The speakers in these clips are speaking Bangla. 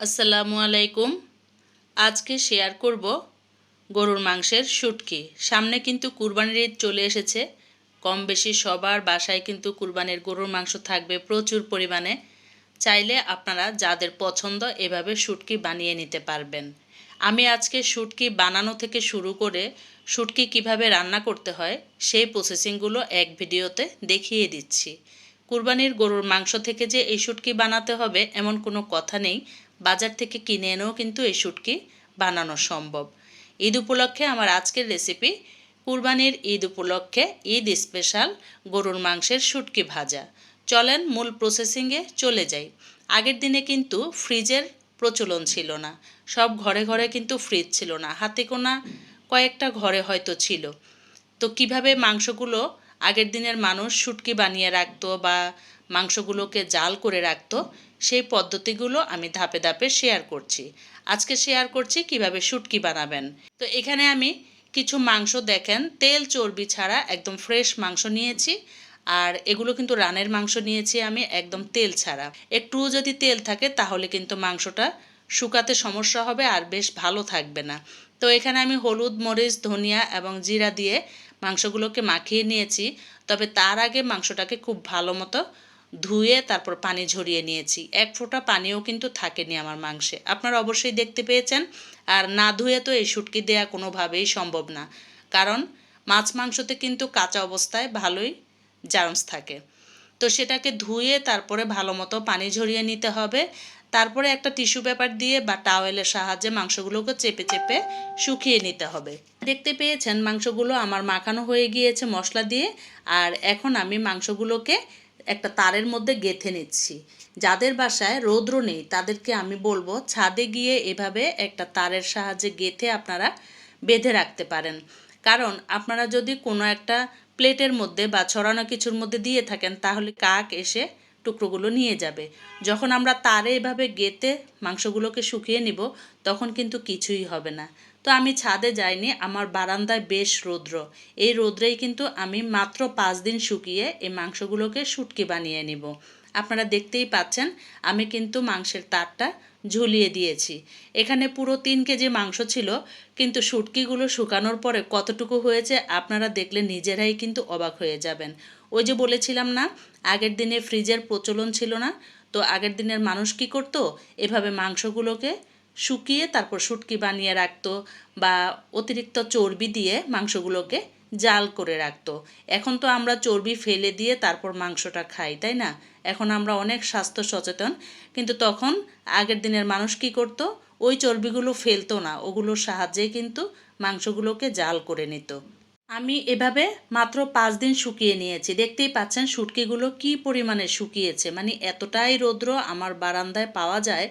আসসালামু আলাইকুম। আজকে শেয়ার করব গরুর মাংসের শুটকি। সামনে কিন্তু কুরবানির ঈদ চলে এসেছে। কম বেশি সবার বাসায় কিন্তু কুরবানির গরুর মাংস থাকবে প্রচুর পরিমাণে। চাইলে আপনারা যাদের পছন্দ এভাবে শুটকি বানিয়ে নিতে পারবেন। আমি আজকে শুটকি বানানো থেকে শুরু করে শুটকি কীভাবে রান্না করতে হয়, সেই প্রসেসিংগুলো এক ভিডিওতে দেখিয়ে দিচ্ছি। কুরবানির গরুর মাংস থেকে যে এই শুটকি বানাতে হবে, এমন কোনো কথা নেই। বাজার থেকে কিনে এনেও কিন্তু এই শুটকি বানানো সম্ভব। ঈদ উপলক্ষে আমার আজকের রেসিপি কুরবানির ঈদ উপলক্ষে ঈদ স্পেশাল গরুর মাংসের শুটকি ভাজা। চলেন মূল প্রসেসিংয়ে চলে যাই। আগের দিনে কিন্তু ফ্রিজের প্রচলন ছিল না। সব ঘরে ঘরে কিন্তু ফ্রিজ ছিল না। হাতে কোনা কয়েকটা ঘরে হয়তো ছিল। তো কীভাবে মাংসগুলো আগের দিনের মানুষ শুটকি বানিয়ে রাখতো বা মাংসগুলোকে জাল করে রাখতো সেই পদ্ধতিগুলো আমি ধাপে ধাপে শেয়ার করছি। আজকে শেয়ার করছি কীভাবে শুটকি বানাবেন। তো এখানে আমি কিছু মাংস দেখেন, তেল চর্বি ছাড়া একদম ফ্রেশ মাংস নিয়েছি, আর এগুলো কিন্তু রানের মাংস নিয়েছি আমি, একদম তেল ছাড়া। একটু যদি তেল থাকে তাহলে কিন্তু মাংসটা শুকাতে সমস্যা হবে আর বেশ ভালো থাকবে না। তো এখানে আমি হলুদ, মরিচ, ধনিয়া এবং জিরা দিয়ে মাংসগুলোকে মাখিয়ে নিয়েছি, তবে তার আগে মাংসটাকে খুব ভালো মতো ধুয়ে তারপর পানি ঝরিয়ে নিয়েছি। এক ফোঁটা পানিও কিন্তু থাকেনি আমার মাংসে। আপনারা অবশ্যই দেখতে পেয়েছেন। আর না ধুয়ে তো এই শুটকি দেওয়া কোনোভাবেই সম্ভব না। কারণ মাছ মাংসতে কিন্তু কাঁচা অবস্থায় ভালোই জার্মস থাকে। তো সেটাকে ধুয়ে তারপরে ভালো মতো পানি ঝরিয়ে নিতে হবে। তারপরে একটা টিস্যু পেপার দিয়ে বা টাওয়েলের সাহায্যে মাংসগুলোকে চেপে চেপে শুকিয়ে নিতে হবে। দেখতে পেয়েছেন মাংসগুলো আমার মাখানো হয়ে গিয়েছে মশলা দিয়ে। আর এখন আমি মাংসগুলোকে একটা তারের মধ্যে গেথে নিচ্ছি। যাদের বাসায় রৌদ্র নেই, তাদেরকে আমি বলব ছাদে গিয়ে এভাবে একটা তারের সাহায্যে গেথে আপনারা বেঁধে রাখতে পারেন। কারণ আপনারা যদি কোনো একটা প্লেটের মধ্যে বা ছড়ানো কিছুর মধ্যে দিয়ে থাকেন, তাহলে কাক এসে টুকরোগুলো নিয়ে যাবে। যখন আমরা তারে এভাবে গেতে মাংসগুলোকে শুকিয়ে নিব, তখন কিন্তু কিছুই হবে না। তো আমি ছাদে যাইনি, আমার বারান্দায় বেশ রৌদ্র। এই রৌদ্রেই কিন্তু আমি মাত্র পাঁচ দিন শুকিয়ে এই মাংসগুলোকে শুটকি বানিয়ে নিব। আপনারা দেখতেই পাচ্ছেন, আমি কিন্তু মাংসের তারটা ঝুলিয়ে দিয়েছি। এখানে পুরো তিন কেজি মাংস ছিল, কিন্তু শুটকিগুলো শুকানোর পরে কতটুকু হয়েছে আপনারা দেখলে নিজেরাই কিন্তু অবাক হয়ে যাবেন। ওই যে বলেছিলাম না, আগের দিনে ফ্রিজের প্রচলন ছিল না, তো আগের দিনের মানুষ কি করতো? এভাবে মাংসগুলোকে শুকিয়ে তারপর শুটকি বানিয়ে রাখতো বা অতিরিক্ত চর্বি দিয়ে মাংসগুলোকে জাল করে রাখতো। এখন তো আমরা চর্বি ফেলে দিয়ে তারপর মাংসটা খাই, তাই না? এখন আমরা অনেক স্বাস্থ্য সচেতন, কিন্তু তখন আগের দিনের মানুষ কি করতো? ওই চর্বিগুলো ফেলতো না, ওগুলোর সাহায্যেই কিন্তু মাংসগুলোকে জাল করে নিত। আমি এভাবে মাত্র পাঁচ দিন শুকিয়ে নিয়েছি। দেখতেই পাচ্ছেন শুটকিগুলো কি পরিমাণে শুকিয়েছে। মানে এতটাই রৌদ্র আমার বারান্দায় পাওয়া যায়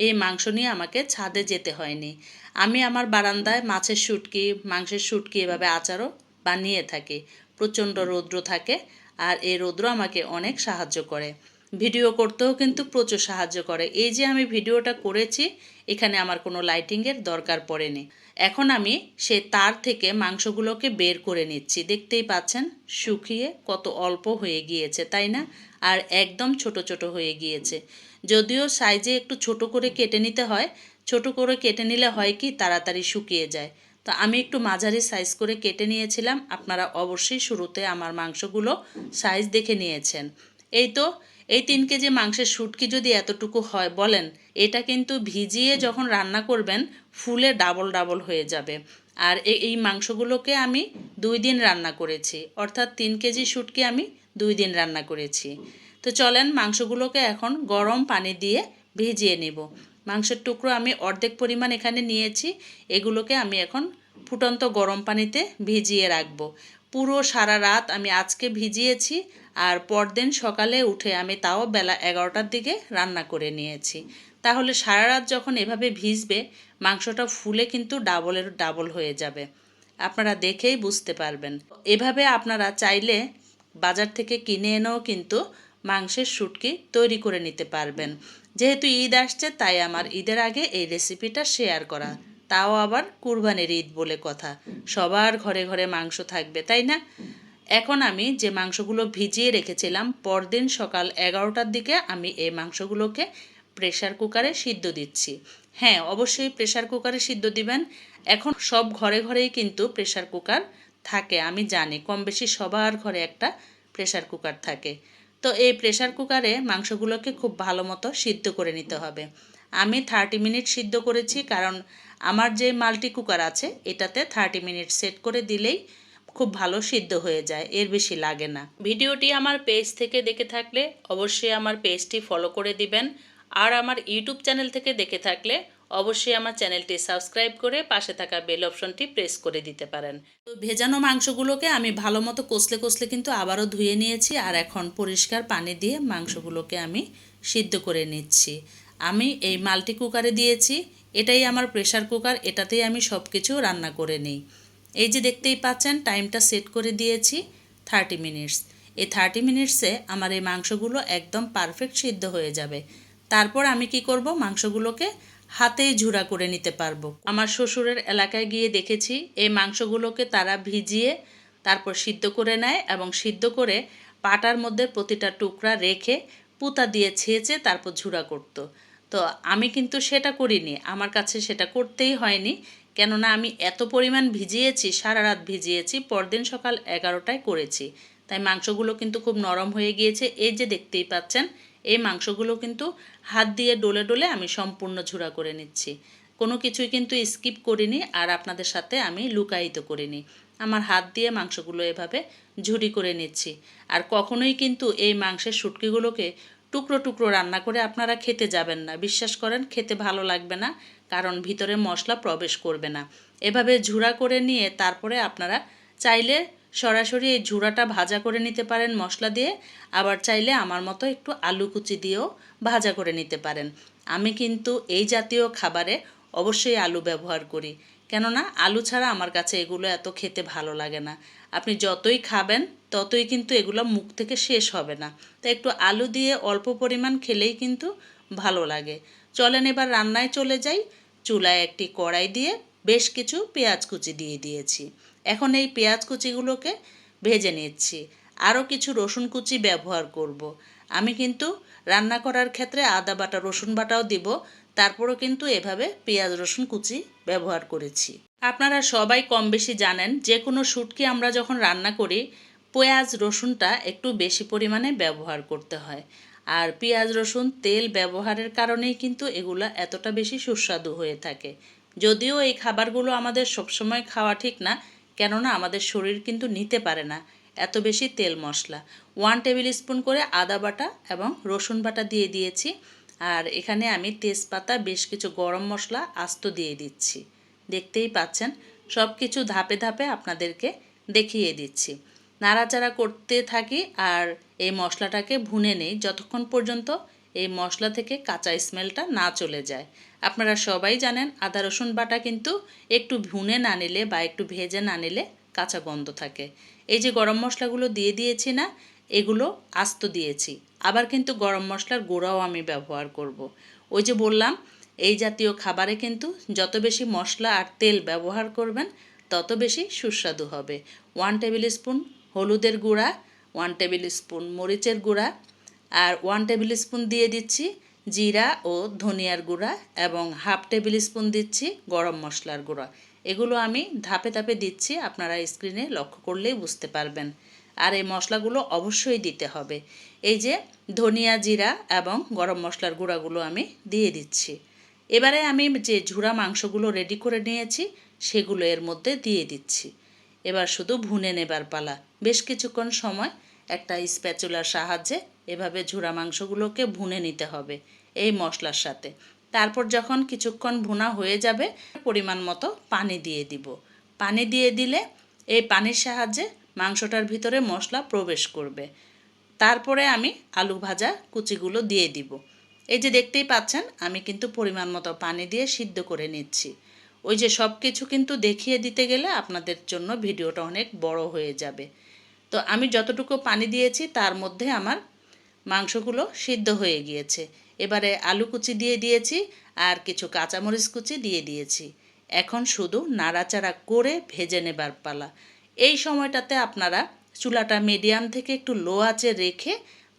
এই মাংস নিয়ে আমাকে ছাদে যেতে হয়নি। আমি আমার বারান্দায় মাছের শুটকি, মাংসের শুটকি এভাবে আচারও বানিয়ে থাকি। প্রচণ্ড রৌদ্র থাকে আর এই রৌদ্র আমাকে অনেক সাহায্য করে। ভিডিও করতেও কিন্তু প্রচুর সাহায্য করে। এই যে আমি ভিডিওটা করেছি, এখানে আমার কোনো লাইটিংয়ের দরকার পড়েনি। এখন আমি সে তার থেকে মাংসগুলোকে বের করে নিচ্ছি। দেখতেই পাচ্ছেন, শুকিয়ে কত অল্প হয়ে গিয়েছে, তাই না? আর একদম ছোট ছোট হয়ে গিয়েছে। যদিও সাইজে একটু ছোট করে কেটে নিতে হয়, ছোট করে কেটে নিলে হয় কি তাড়াতাড়ি শুকিয়ে যায়। তো আমি একটু মাঝারি সাইজ করে কেটে নিয়েছিলাম, আপনারা অবশ্যই শুরুতে আমার মাংসগুলো সাইজ দেখে নিয়েছেন। এই তো, এই তিন কেজি মাংসের শুটকি যদি এতটুকু হয় বলেন, এটা কিন্তু ভিজিয়ে যখন রান্না করবেন, ফুলে ডাবল ডাবল হয়ে যাবে। আর এই মাংসগুলোকে আমি দুই দিন রান্না করেছি, অর্থাৎ তিন কেজি শুটকি আমি দুই দিন রান্না করেছি। তো চলেন মাংসগুলোকে এখন গরম পানি দিয়ে ভিজিয়ে নেব। মাংসের টুকরো আমি অর্ধেক পরিমাণ এখানে নিয়েছি। এগুলোকে আমি এখন ফুটন্ত গরম পানিতে ভিজিয়ে রাখব। পুরো সারা রাত আমি আজকে ভিজিয়েছি আর পরদিন সকালে উঠে আমি তাও বেলা এগারোটার দিকে রান্না করে নিয়েছি। তাহলে সারা রাত যখন এভাবে ভিজবে, মাংসটা ফুলে কিন্তু ডাবলের ডাবল হয়ে যাবে। আপনারা দেখেই বুঝতে পারবেন। এভাবে আপনারা চাইলে বাজার থেকে কিনে এনেও কিন্তু মাংসের শুটকি তৈরি করে নিতে পারবেন। যেহেতু ঈদ আসছে, তাই আমার ঈদের আগে এই রেসিপিটা শেয়ার করা। তাও আবার কুরবানির ঈদ বলে কথা। সবার ঘরে ঘরে মাংস থাকবে, তাই না? এখন আমি যে মাংসগুলো ভিজিয়ে রেখেছিলাম, পরদিন সকাল এগারোটার দিকে আমি এই মাংসগুলোকে প্রেশার কুকারে সিদ্ধ দিচ্ছি। হ্যাঁ অবশ্যই প্রেশার কুকারে সিদ্ধ দিবেন। এখন সব ঘরে ঘরেই কিন্তু প্রেশার কুকার থাকে। আমি জানি কম বেশি সবার ঘরে একটা প্রেশার কুকার থাকে। তো এই প্রেশার কুকারে মাংসগুলোকে খুব ভালো মতো সিদ্ধ করে নিতে হবে। আমি থার্টি মিনিট সিদ্ধ করেছি কারণ আমার যে মাল্টি কুকার আছে, এটাতে থার্টি মিনিট সেট করে দিলেই খুব ভালো সিদ্ধ হয়ে যায়, এর বেশি লাগে না। ভিডিওটি আমার পেজ থেকে দেখে থাকলে অবশ্যই আমার পেজটি ফলো করে দিবেন। আর আমার ইউটিউব চ্যানেল থেকে দেখে থাকলে অবশ্যই আমার চ্যানেলটি সাবস্ক্রাইব করে পাশে থাকা বেল অপশনটি প্রেস করে দিতে পারেন। তো ভেজানো মাংসগুলোকে আমি ভালো মতো কষলে কষলে কিন্তু আবারও ধুয়ে নিয়েছি আর এখন পরিষ্কার পানি দিয়ে মাংসগুলোকে আমি সিদ্ধ করে নিচ্ছি। আমি এই মাল্টি কুকারে দিয়েছি, এটাই আমার প্রেশার কুকার, এটাতেই আমি সব কিছু রান্না করে নিই। এই যে দেখতেই পাচ্ছেন, টাইমটা সেট করে দিয়েছি থার্টি মিনিটস। এই থার্টি মিনিটসে আমার এই মাংসগুলো একদম পারফেক্ট সিদ্ধ হয়ে যাবে। তারপর আমি কি করব, মাংসগুলোকে হাতেই ঝুরা করে নিতে পারব। আমার শ্বশুরের এলাকায় গিয়ে দেখেছি, এই মাংসগুলোকে তারা ভিজিয়ে তারপর সিদ্ধ করে নেয় এবং সিদ্ধ করে পাটার মধ্যে প্রতিটা টুকরা রেখে পুতা দিয়ে ছেঁচে তারপর ঝুরা করতো। তো আমি কিন্তু সেটা করিনি, আমার কাছে সেটা করতেই হয়নি। কেননা আমি এত পরিমাণ ভিজিয়েছি, সারা রাত ভিজিয়েছি, পরদিন সকাল এগারোটায় করেছি। তাই মাংসগুলো কিন্তু খুব নরম হয়ে গিয়েছে, এই যে দেখতেই পাচ্ছেন এই মাংসগুলো কিন্তু হাত দিয়ে ডলে ডলে আমি সম্পূর্ণ ঝুরা করে নিচ্ছি। কোনো কিছুই কিন্তু স্কিপ করিনি আর আপনাদের সাথে আমি লুকায়িত করিনি। আমার হাত দিয়ে মাংসগুলো এভাবে ঝুড়ি করে নিচ্ছি। আর কখনোই কিন্তু এই মাংসের শুটকিগুলোকে টুকরো টুকরো রান্না করে আপনারা খেতে যাবেন না। বিশ্বাস করেন, খেতে ভালো লাগবে না, কারণ ভিতরে মশলা প্রবেশ করবে না। এভাবে ঝুরা করে নিয়ে তারপরে আপনারা চাইলে সরাসরি এই ঝুড়াটা ভাজা করে নিতে পারেন মশলা দিয়ে। আবার চাইলে আমার মতো একটু আলু কুচি দিয়েও ভাজা করে নিতে পারেন। আমি কিন্তু এই জাতীয় খাবারে অবশ্যই আলু ব্যবহার করি। কেননা আলু ছাড়া আমার কাছে এগুলো এত খেতে ভালো লাগে না। আপনি যতই খাবেন, ততই কিন্তু এগুলো মুখ থেকে শেষ হবে না। তো একটু আলু দিয়ে অল্প পরিমাণ খেলেই কিন্তু ভালো লাগে। চলেন এবার রান্নায় চলে যাই। চুলায় একটি কড়াই দিয়ে বেশ কিছু পেঁয়াজ কুচি দিয়ে দিয়েছি। এখন এই পেঁয়াজ কুচিগুলোকে ভেজে নিচ্ছি। আরও কিছু রসুন কুচি ব্যবহার করব। আমি কিন্তু রান্না করার ক্ষেত্রে আদা বাটা, রসুন বাটাও দিব। তারপরও কিন্তু এভাবে পেঁয়াজ, রসুন কুচি ব্যবহার করেছি। আপনারা সবাই কম বেশি জানেন, যে কোনো শুটকি আমরা যখন রান্না করি, পেঁয়াজ, রসুনটা একটু বেশি পরিমাণে ব্যবহার করতে হয়। আর পেঁয়াজ, রসুন, তেল ব্যবহারের কারণেই কিন্তু এগুলো এতটা বেশি সুস্বাদু হয়ে থাকে। যদিও এই খাবারগুলো আমাদের সবসময় খাওয়া ঠিক না কেননা আমাদের শরীর কিন্তু নিতে পারে না। এত বেশি তেল মশলা। ওয়ান টেবিল স্পুন করে আদা বাটা এবং রসুন বাটা দিয়ে দিয়েছি। আর এখানে আমি তেজপাতা, বেশ কিছু গরম মশলা, আস্ত দিয়ে দিচ্ছি। দেখতেই পাচ্ছেন সব কিছু ধাপে ধাপে আপনাদেরকে দেখিয়ে দিচ্ছি। নাড়াচাড়া করতে থাকি আর এই মশলাটাকে ভুনে নেই। যতক্ষণ পর্যন্ত এই মশলা থেকে কাঁচা স্মেলটা না চলে যায়। আপনারা সবাই জানেন, আদা, রসুন বাটা কিন্তু একটু ভুনে না নিলে বা একটু ভেজে না নিলে কাঁচা গন্ধ থাকে। এই যে গরম মশলাগুলো দিয়ে দিয়েছি না, এগুলো আস্ত দিয়েছি। আবার কিন্তু গরম মশলার গুঁড়াও আমি ব্যবহার করব। ওই যে বললাম, এই জাতীয় খাবারে কিন্তু যত বেশি মশলা আর তেল ব্যবহার করবেন, তত বেশি সুস্বাদু হবে। ওয়ান টেবিল স্পুন হলুদের গুঁড়া, ওয়ান টেবিল স্পুন মরিচের গুঁড়া, আর ওয়ান টেবিল স্পুন দিয়ে দিচ্ছি জিরা ও ধনিয়ার গুঁড়া এবং হাফ টেবিল স্পুন দিচ্ছি গরম মশলার গুঁড়া। এগুলো আমি ধাপে ধাপে দিচ্ছি, আপনারা স্ক্রিনে লক্ষ্য করলেই বুঝতে পারবেন। আর এই মশলাগুলো অবশ্যই দিতে হবে। এই যে ধনিয়া জিরা এবং গরম মশলার গুঁড়াগুলো আমি দিয়ে দিচ্ছি। এবারে আমি যে ঝুরা মাংসগুলো রেডি করে নিয়েছি, সেগুলো এর মধ্যে দিয়ে দিচ্ছি। এবার শুধু ভুনে নেবার পালা। বেশ কিছুক্ষণ সময় একটা স্প্যাচুলার সাহায্যে এভাবে ঝুরা মাংসগুলোকে ভুনে নিতে হবে এই মশলার সাথে। তারপর যখন কিছুক্ষণ ভুনা হয়ে যাবে, পরিমাণ মতো পানি দিয়ে দিব। পানি দিয়ে দিলে এই পানির সাহায্যে মাংসটার ভিতরে মশলা প্রবেশ করবে। তারপরে আমি আলু ভাজা কুচিগুলো দিয়ে দিব। এই যে দেখতেই পাচ্ছেন, আমি কিন্তু পরিমাণ মতো পানি দিয়ে সিদ্ধ করে নিচ্ছি। ওই যে সব কিছু কিন্তু দেখিয়ে দিতে গেলে আপনাদের জন্য ভিডিওটা অনেক বড় হয়ে যাবে। তো আমি যতটুকু পানি দিয়েছি, তার মধ্যে আমার মাংসগুলো সিদ্ধ হয়ে গিয়েছে। এবারে আলু কুচি দিয়ে দিয়েছি আর কিছু কাঁচামরিচ কুচি দিয়ে দিয়েছি। এখন শুধু নাড়াচাড়া করে ভেজে নেবার পালা। এই সময়টাতে আপনারা চুলাটা মিডিয়াম থেকে একটু লো আঁচে রেখে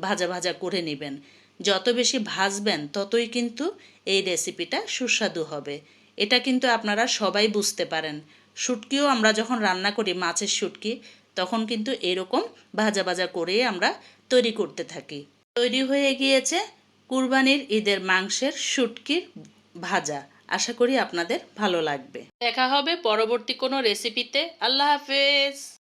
ভাজা ভাজা করে নেবেন। যত বেশি ভাজবেন, ততই কিন্তু এই রেসিপিটা সুস্বাদু হবে। এটা কিন্তু আপনারা সবাই বুঝতে পারেন। শুটকিও আমরা যখন রান্না করি, মাছের শুটকি তখন কিন্তু এরকম ভাজা ভাজা করে আমরা তৈরি করতে থাকি। তৈরি হয়ে গিয়েছে কুরবানির ঈদের মাংসের শুটকির ভাজা। আশা করি আপনাদের ভালো লাগবে। দেখা হবে পরবর্তী কোনো রেসিপিতে আল্লাহ হাফেজ।